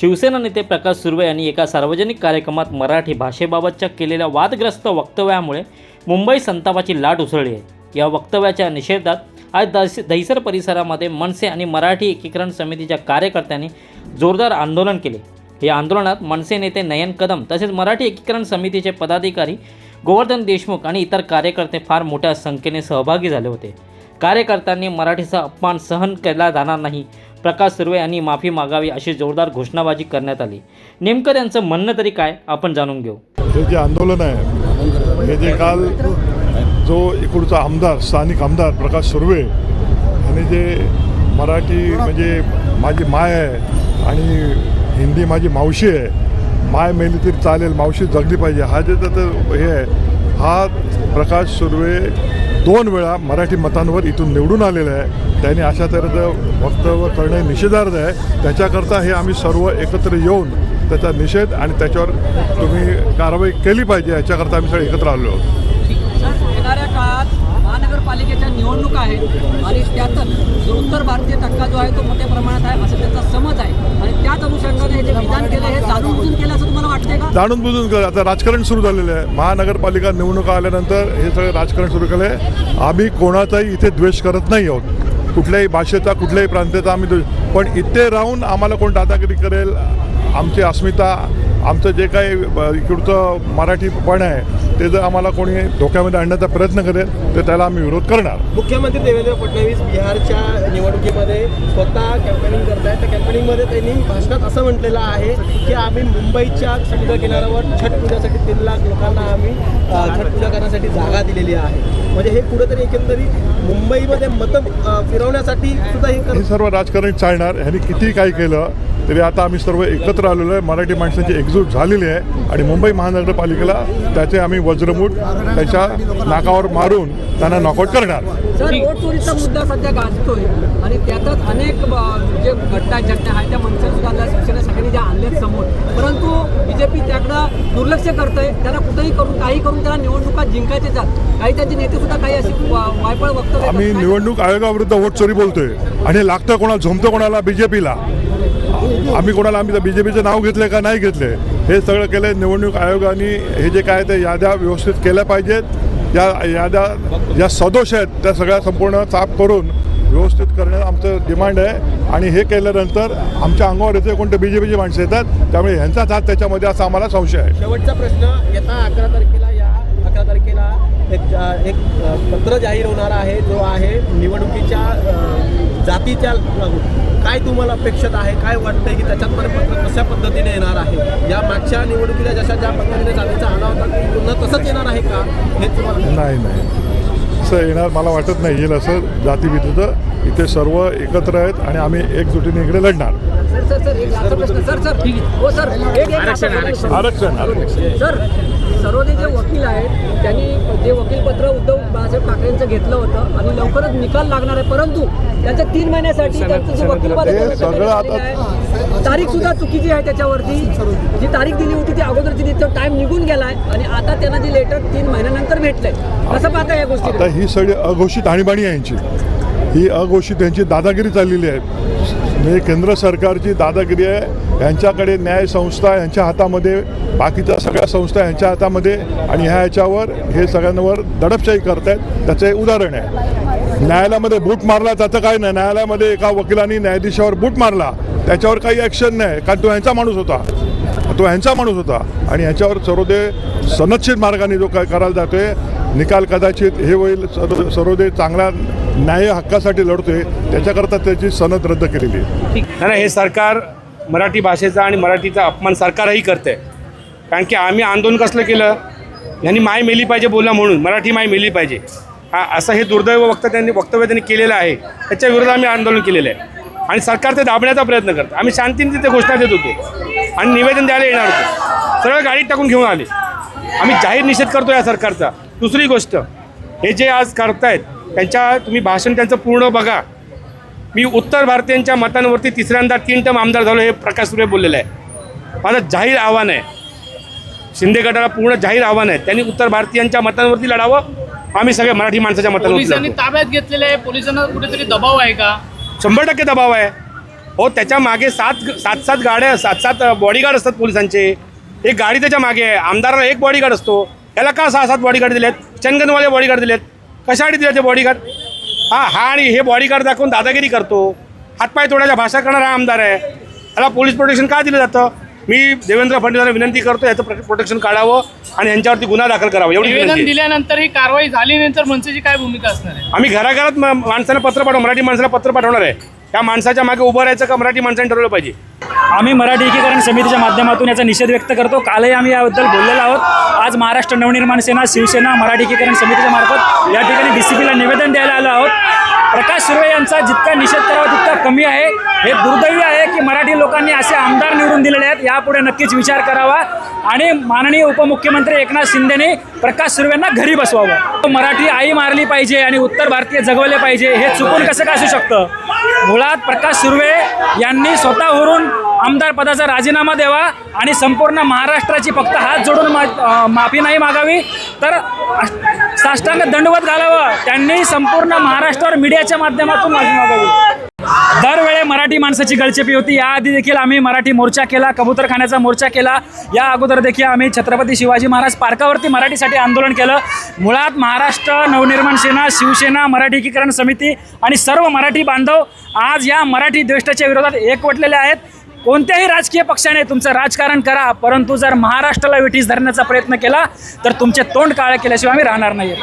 शिवसेना नेते प्रकाश सुर्वे यांनी एका सार्वजनिक कार्यक्रमात मराठी भाषेबाबतच्या केलेल्या वादग्रस्त वक्तव्यामुळे मुंबई संतापाची लाट उसळली आहे. या वक्तव्याच्या निषेधात आज दस दहिसर परिसरामध्ये मनसे आणि मराठी एकीकरण समितीच्या कार्यकर्त्यांनी जोरदार आंदोलन केले. या आंदोलनात मनसे नेते नयन कदम तसेच मराठी एकीकरण समितीचे पदाधिकारी गोवर्धन देशमुख आणि इतर कार्यकर्ते फार मोठ्या संख्येने सहभागी झाले होते. कार्यकर्त्यांनी मराठीचा अपमान सहन केला जाणार नाही प्रकाश सुर्वे यांनी माफी मागावी अशी जोरदार घोषणाबाजी करण्यात आली. नेमकं त्यांचं म्हणणं तरी काय आपण जाणून घेऊ. हे जे आंदोलन आहे हे जे काल जो इकडचा आमदार स्थानिक आमदार प्रकाश सुर्वे आणि जे मराठी म्हणजे माझी माय आहे आणि हिंदी माझी मावशी आहे माय मेली तरी चालेल मावशी जगली पाहिजे. हा जे त्याचं हे आहे हा प्रकाश सुर्वे दोन वेळा मराठी मतांवर इथून निवडून आलेलं आहे. त्यांनी अशा तऱ्हेचं वक्तव्य करणे निषेधार्थ आहे. त्याच्याकरता हे आम्ही सर्व एकत्र येऊन त्याचा निषेध आणि त्याच्यावर तुम्ही कारवाई केली पाहिजे याच्याकरता आम्ही सगळे एकत्र आलो आहोत. महानगरपालिकेच्या निवडणुका आहेत आणि त्यातच जो उत्तर भारतीय टक्का जो आहे तो मोठ्या प्रमाणात आहे असं त्यांचा समज आहे. आणि त्याच अनुषंगाने हे जे विधान केलं हे जाणून बुजून केलं असं तुम्हाला वाटतंय का? जाणून बुजून कर आता राजकारण सुरू झालेलं आहे. महानगरपालिका निवडणुका आल्यानंतर हे सगळं राजकारण सुरू केलं आहे आम्ही कोणाचाही इथे द्वेष करत नाही आहोत. कुठल्याही भाषेचा कुठल्याही प्रांताचा आम्ही पण इथे राहून आम्हाला कोण दादागिरी करेल? आमची अस्मिता आमचं जे काही अ, इकडचं मराठीपण आहे ते जर आम्हाला कोणी धोक्यामध्ये आणण्याचा प्रयत्न करेल तर त्याला आम्ही विरोध करणार. मुख्यमंत्री देवेंद्र फडणवीस बिहारच्या निवडणुकीमध्ये स्वतः कॅम्पेनिंग करत आहेत त्या कॅम्पेनिंगमध्ये त्यांनी भाषणात असं म्हटलेलं आहे की आम्ही मुंबईच्या समुद्र किनाऱ्यावर छठ पूजासाठी तीन लाख लोकांना आम्ही छठ पूजा करण्यासाठी जागा दिलेली आहे. म्हणजे हे कुठेतरी एकंदरीत मुंबईमध्ये मतं फिरवण्यासाठी सुद्धा हे सर्व राजकारण चालणार. ह्यांनी किती काही केलं तरी आता आम्ही सर्व एकत्र आलेलो आहे. मराठी माणसांची एकजूट झालेली आहे आणि मुंबई महानगरपालिकेला त्याचे आम्ही वज्रमूठ त्याच्या नाकावर मारून त्यांना नॉकआउट करणार. सर वोट चोरीचा मुद्दा सध्या गाजतोय. आणि त्यातच अनेक जे घटना घटना आहेत त्या मनसे सुद्धा आणल्या शिवसेना सगळ्यांनी ज्या आणल्यात समोर. परंतु बीजेपी त्याकडं दुर्लक्ष करतंय. त्यांना कुठेही करून काही करून त्याला निवडणुका जिंकायचे जात. काही त्यांचे नेते सुद्धा काही अशी वायफळ वक्तव्य आम्ही. निवडणूक आयोगाविरुद्ध वोट चोरी बोलतोय. आणि लागतं कोणाला झोमतं कोणाला? बी जे पीला आम्ही कोणाला आम्ही बी जे पीचं नाव घेतलं का नाही घेतले हे सगळं केलं निवडणूक आयोगाने हे जे काय ते याद्या व्यवस्थित केल्या पाहिजेत. या याद्या ज्या सदोष आहेत त्या सगळ्या संपूर्ण साफ करून व्यवस्थित करणं आमचं डिमांड आहे. आणि हे केल्यानंतर आमच्या अंगावर येते कोणते बी जे पीची माणसं येतात त्यामुळे ह्यांचाच हात त्याच्यामध्ये असा आम्हाला संशय आहे. शेवटचा प्रश्न येता अकरा तारखेला या अकरा तारखेला एक एक पत्र जाहीर होणार आहे जो आहे निवडणुकीच्या जातीच्या काय तुम्हाला अपेक्षित आहे काय वाटतंय की त्याच्यात पत्र कशा पद्धतीने येणार आहे? या मागच्या निवडणुकीला जशा ज्या पद्धतीने जातीचा आला होता पुन्हा तसंच येणार आहे का? हे तुम्हाला नाही नाही. असं येणार मला वाटत नाही. येईल असं जातीभीतीचं इथे सर्व एकत्र आहेत आणि आम्ही एकजुटीने इकडे लढणार. सर सर सर एक लास्ट प्रश्न. सर सर हो सर. एक आरक्षण, आरक्षण आरक्षण. सर सर्वोदय जे वकील आहेत त्यांनी जे वकीलपत्र उद्धव बाळासाहेब ठाकरेंचं घेतलं होतं आणि लवकरच निकाल लागणार आहे परंतु त्यांच्या तीन महिन्यासाठी त्यांचं जे आहे. तारीख सुद्धा चुकीची आहे त्याच्यावरती. जी तारीख दिली होती ती अगोदर दिली तो टाइम निघून गेलाय आणि आता त्यांना जी लेटर तीन महिन्यानंतर भेटलंय. कसं पाहता या गोष्टी ही सगळी अघोषित आणीबाणी यांची. ही अघोषित यांची दादागिरी चाललेली आहे. म्हणजे केंद्र सरकारची दादागिरी आहे. यांच्याकडे न्याय संस्था यांच्या हातामध्ये बाकीच्या सगळ्या संस्था यांच्या हातामध्ये आणि ह्या ह्याच्यावर हे सगळ्यांवर दडपशाही करतायत. त्याचं हे उदाहरण आहे. न्यायालयामध्ये बूट मारला त्याचं काय नाही. न्यायालयामध्ये एका वकिलांनी न्यायाधीशावर बूट मारला. त्याच्यावर काही ॲक्शन नाही. कारण तो ह्यांचा माणूस होता. तो ह्यांचा माणूस होता. आणि ह्याच्यावर सर्वोदय सनदशीर मार्गाने जो काय करायला जातोय निकाल कदाचित हे होईल. सर्व सर्वोदय चांगला न्याय हक्कासाठी लढतोय त्याच्याकरता त्याची सनद रद्द केलेली आहे. नाही हे सरकार मराठी भाषेचा आणि मराठीचा अपमान सरकारही करते. कारण की आम्ही आंदोलन कसलं केलं? यांनी माय मेली पाहिजे बोला म्हणून मराठी माय मेली पाहिजे. हा असं हे दुर्दैव वक्त त्यांनी वक्तव्य त्यांनी केलेलं आहे. त्याच्या विरोधात आम्ही आंदोलन केलेलं आहे. आणि सरकार ते दाबण्याचा प्रयत्न करतं. आम्ही शांतीने तिथे घोषणा देत होतो. आणि निवेदन द्यायला येणार होतो. सरळ गाडीत टाकून घेऊन आले. आम्ही जाहीर निषेध करतो या सरकारचा. दुसरी गोष्ट हे जे आज करतायत त्यांच्या तुम्ही भाषण त्यांचं पूर्ण बघा. मी उत्तर भारतीयांच्या मतांवरती तिसऱ्यांदा तीन टर्म आमदार झालो हे प्रकाश सुर्वे बोललेलं आहे. माझं जाहीर आव्हान आहे. शिंदे गटाला पूर्ण जाहीर आव्हान आहे. त्यांनी उत्तर भारतीयांच्या मतांवरती लढावं. आम्ही सगळे मराठी माणसाच्या लढतो. ताब्यात घेतलेले आहे. पोलिसांना कुठेतरी दबाव आहे का? शंभर टक्के दबाव आहे. हो त्याच्यामागे सात सात सात गाड्या सात सात बॉडीगार्ड असतात पोलिसांचे. एक गाडी त्याच्यामागे आहे. आमदाराला एक बॉडीगार्ड असतो. याला का सहा सात बॉडीगार्ड दिलेत? चंदनवाले बॉडीगार्ड दिलेत. कशासाठी दिले ते बॉडीगार्ड हा हा आणि हे बॉडीगार्ड दाखवून दादागिरी करतो. हातपाय तोडायच्या भाषा करणारा आमदार आहे. याला पोलीस प्रोटेक्शन का दिलं जातं? मी देवेंद्र फडणवीसांना विनंती करतो याचं प्र- प्रोटेक्शन काढावं आणि यांच्यावरती गुन्हा दाखल करावा. एवढी निवेदन विनंती. दिल्यानंतर ही कारवाई झाल्यानंतर मनसेची काय भूमिका असणार आहे? आम्ही घराघरात म- माणसाला पत्र पाठवू मराठी माणसाला पत्र पाठवणार आहे. त्या माणसाच्या मागे उभं राहायचं का मराठी माणसाने ठरवलं पाहिजे? आम्ही मराठी एकीकरण समितीच्या माध्यमातून याचा निषेध व्यक्त करतो. कालही आम्ही याबद्दल बोललेलो आहोत. आज महाराष्ट्र नवनिर्माण सेना शिवसेना मराठीकरण समितीच्या मार्फत या ठिकाणी डी सी पीला निवेदन द्यायला आलो आहोत. प्रकाश सुर्वे यांचा जितका निषेध करावा तितका कमी आहे. हे दुर्दैवी आहे की मराठी लोकांनी असे आमदार निवडून दिलेले आहेत. यापुढे नक्कीच विचार करावा आणि माननीय उपमुख्यमंत्री एकनाथ शिंदेने प्रकाश सुर्वेंना घरी बसवावं. मराठी आई मारली पाहिजे आणि उत्तर भारतीय जगवले पाहिजे हे चुकून कसं काय असू शकतं? मुळात प्रकाश सुर्वे यांनी स्वतःवरून आमदार पदाचा राजीनामा द्यावा आणि संपूर्ण महाराष्ट्राची फक्त हात जोडून मा माफी नाही मागावी. तर साष्टांग दंडवत घालावं. त्यांनी संपूर्ण महाराष्ट्रावर मीडियाच्या माध्यमातून माफी मागावी. दरवेळे मराठी माणसाची गळचेपी होती. याआधी देखील आम्ही मराठी मोर्चा केला कबूतरखान्याचा मोर्चा केला. या अगोदर देखील आम्ही छत्रपती शिवाजी महाराज पार्कावरती मराठीसाठी आंदोलन केलं. मुळात महाराष्ट्र नवनिर्माण सेना शिवसेना मराठी एकीकरण समिती आणि सर्व मराठी बांधव आज या मराठी द्वेष्टाच्या विरोधात एकवटलेले आहेत. कोणत्याही राजकीय पक्षाने तुमचं राजकारण करा परंतु जर महाराष्ट्राला विठीस धरण्याचा प्रयत्न केला तर तुमचे तोंड काळे केल्याशिवाय आम्ही राहणार नाही